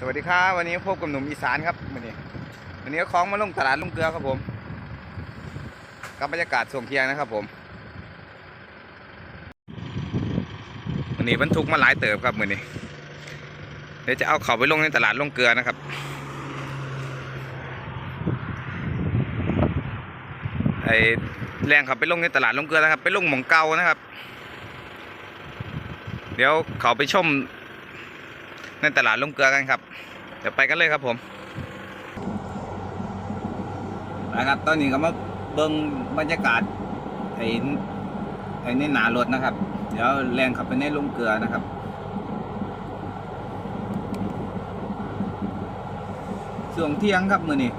สวัสดีครับวันนี้พบกับหนุ่มอีสานครับวันนี้วันนี้เอาของมาลงตลาดลุงเกลือครับผมกับบรรยากาศส่วงเที่ยงนะครับผมวันนี้บรรทุกมาหลายเติบครับมือนี้เดี๋ยวจะเอาเขาไปลงในตลาดลุงเกลือนะครับไอแรงเขาไปลงในตลาดลุงเกลือนะครับ ไปลงหมองเกานะครับ เดี๋ยวเขาไปชม ในตลาดลุงเกลือกันครับ เดี๋ยวไปกันเลยครับผมนะครับตอนนี้ก็มาเบิ่งบรรยากาศไอ้ไอ้ในหนารถนะครับ เดี๋ยวแรงขับไปในลุงเกลือนะครับช่วงเที่ยงครับมือนี้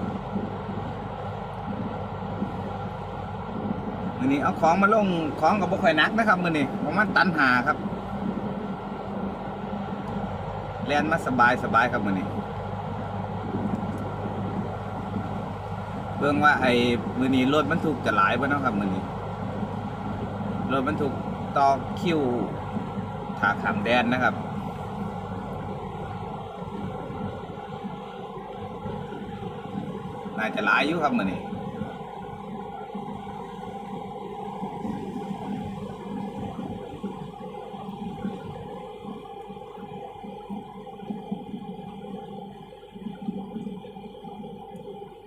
มือนี้เอาของมาลงของกับบุคอยนักนะครับมือนี้ประมาณตันหาครับ แล่นมาสบายสบายครับมือนี้เบิ่งว่าไอ้มือนี้รถบรรทุกจะหลายบ่เนาะครับมือนี้รถบรรทุกต่อคิวถาขามแดนนะครับน่าจะหลายอยู่ครับมือนี้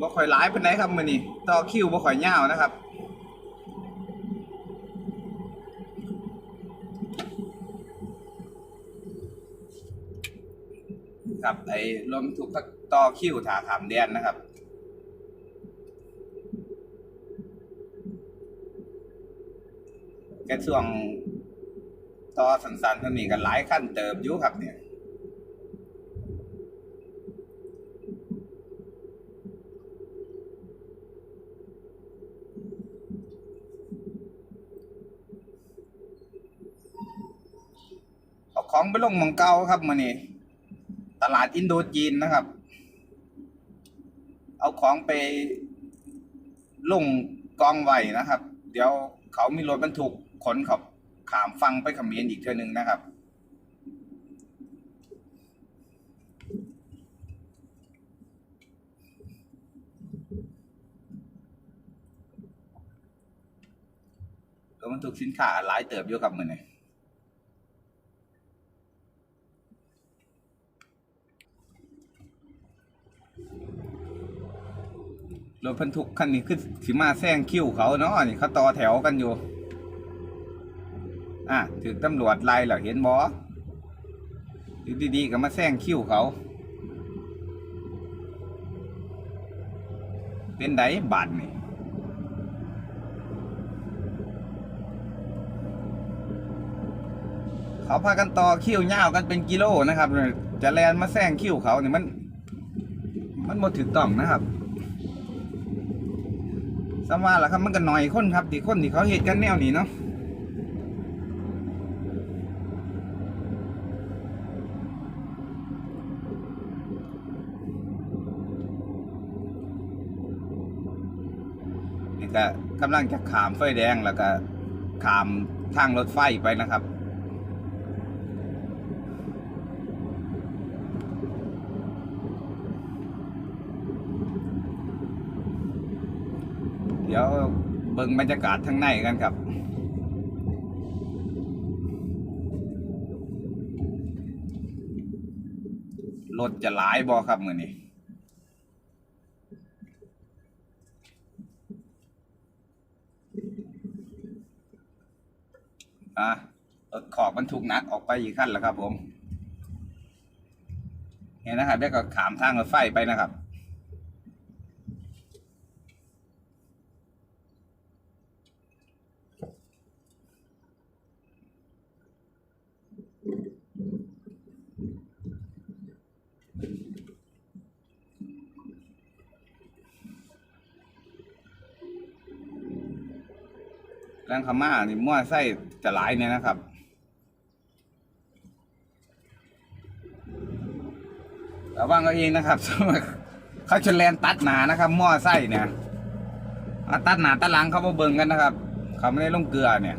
บ่ค่อยหลายเปานใดครับมือนี้ต่อคิวบ่ค่อยยาวนะครับครับไอ้รวมถูกต่อคิวถาขามแดนนะครับกระช่วงต่อสันๆเท่านี้กันหลายขั้นเติบยู่ครับเนี่ย ของไปลงมองเก่าครับมานี่ตลาดอินโดจีนนะครับ เอาของไปลงกองไว้นะครับ เดี๋ยวเขามีรถบรรทุกขนเขาขามฟังไปขมรอีกเทื่อนึงนะครับรถบรรทุกสินค้าหลายเติบอยู่กับมือนี่ รถบรรทุกคันนี้คือสิมาแซงคิ้วเขาเนาะนี่เขาต่อแถวกันอยู่ อะถึงตำรวจไล่เหรอเห็นบอดีๆก็มาแซงคิ้วเขา เป็นไดบัตรนี่เขาพากันต่อคิ้วยาวกันเป็นกิโลนะครับ จะแลนมาแซงคิ้วเขาเนี่ยมัน มันหมดถึงต้องนะครับ สว่าล่ะครับมันก็หน่อยคนครับตีคนที่เขาเหตุกันแนวนี้เนาะนี่ก็กำลังจะขามไฟแดงแล้วก็ขามทางรถไฟไปนะครับ เดี๋ยวเบิ่งบรรยากาศทางในกันครับ รถจะหลายบอครับมือนี้อะรถขอบบรรทุกหนักออกไปอีกขั้นแล้วครับผมเนี่ยนะครับได้วก็ขามทางรถไฟไปนะครับ แรงขม่านี่มั่วไส้จะหลายเนี่ยนะครับ ระวังเอาเองนะครับเขาชนแลนตัดหนานะครับมั่วไส้เนี่ยตัดหนาตัดหลังเขามาเบิ่งกันนะครับ เขาไม่ได้ลงเกลือเนี่ย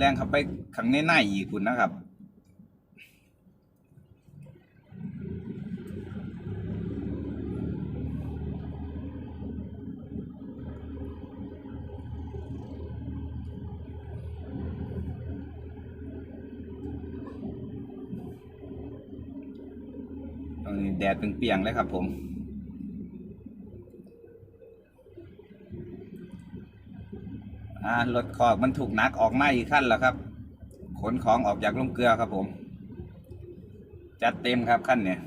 แรงเข้าไปข้างในในอีกคุณนะครับตรงนี้แดดเปรียงเลยครับผม อ่ารถคอกมันถูกนักออกมาอีกขั้นแล้วครับ ขนของออกจากลงเกลือครับผม จัดเต็มครับขั้นเนี่ย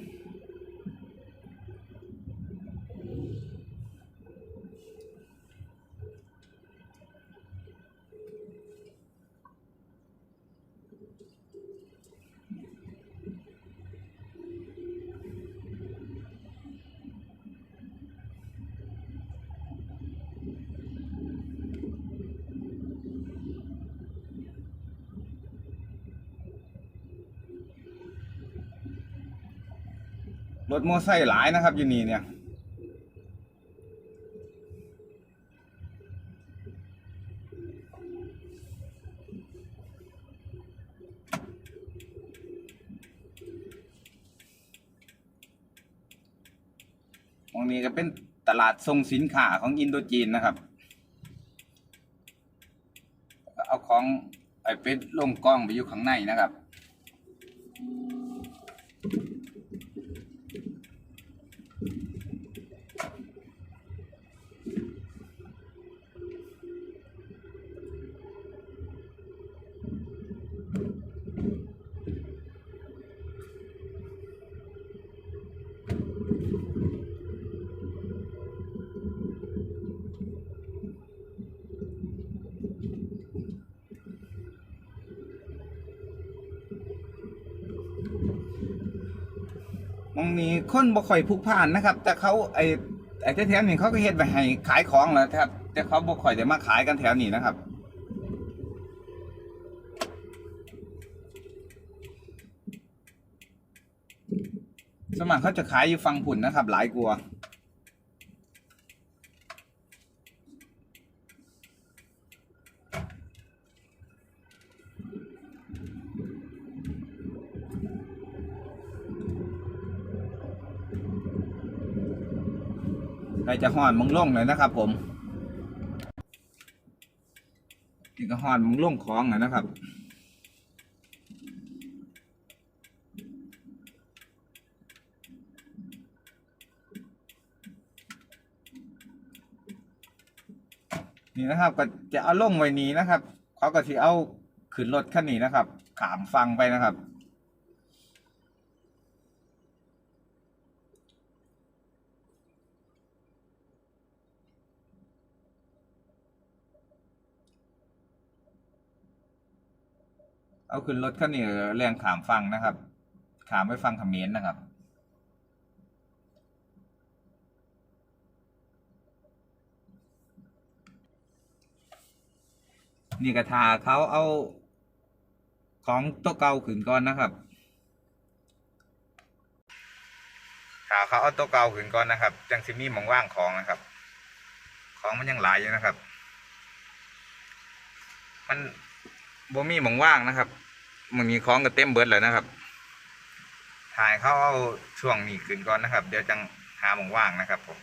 รถมอไซค์หลายนะครับ อยู่นี่เนี่ยตรงนี้ก็เป็นตลาดส่งสินค้าของอินโดจีนนะครับ เอาของไอ้เป็ดลงกล้องไปอยู่ข้างในนะครับ มองนี้คนบ่ค่อยพลุกพล่านนะครับ แต่เขาไอ้ไอ้แถวๆนี้เขาก็เฮ็ดไปให้ขายของแหล้วครับ แต่เขาบ่ค่อยได้มาขายกันแถวนี้นะครับ สวนมัครเขาจะขายอยู่ฟังผุนนะครับ หลายกลัวา จะห่อนมึงล่งเลยนะครับ ผมนี่ก็ห่อนมึงล่งของเลยนะครับนี่นะครับก็จะเอาลงไว้นี้นะครับ เขาก็สิเอาขึ้นรถคันนี้นะครับขามฟังไปนะครับ เอาขึ้นรถคันนี้แรงขามฟังนะครับ ขามไปฟังเขมรนต์นะครับ นี่กระทาเขาเอาของโต๊ะเก่าขึ้นก่อนนะครับขาเขาเอาโต๊ะเก่าขึ้นก่อนนะครับ จังซิมีมองว่างของนะครับ ของมันยังหลายอยู่นะครับ มันบ่มีมองว่างนะครับ มันมีคล้องก็เต็มเบิดเลยนะครับ ถ่ายเข้าช่วงนี้ขึ้นก่อนนะครับ เดี๋ยวจังหาหมองว่างนะครับผม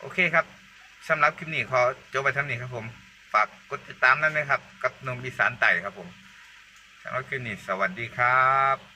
โอเคครับสำหรับคลิปนี้ขอจบไปท่านี้ครับผม ฝากกดติดตามนั่นนะครับ กับนมอีสานไต่ครับผมสำหรับคลิปนี้สวัสดีครับ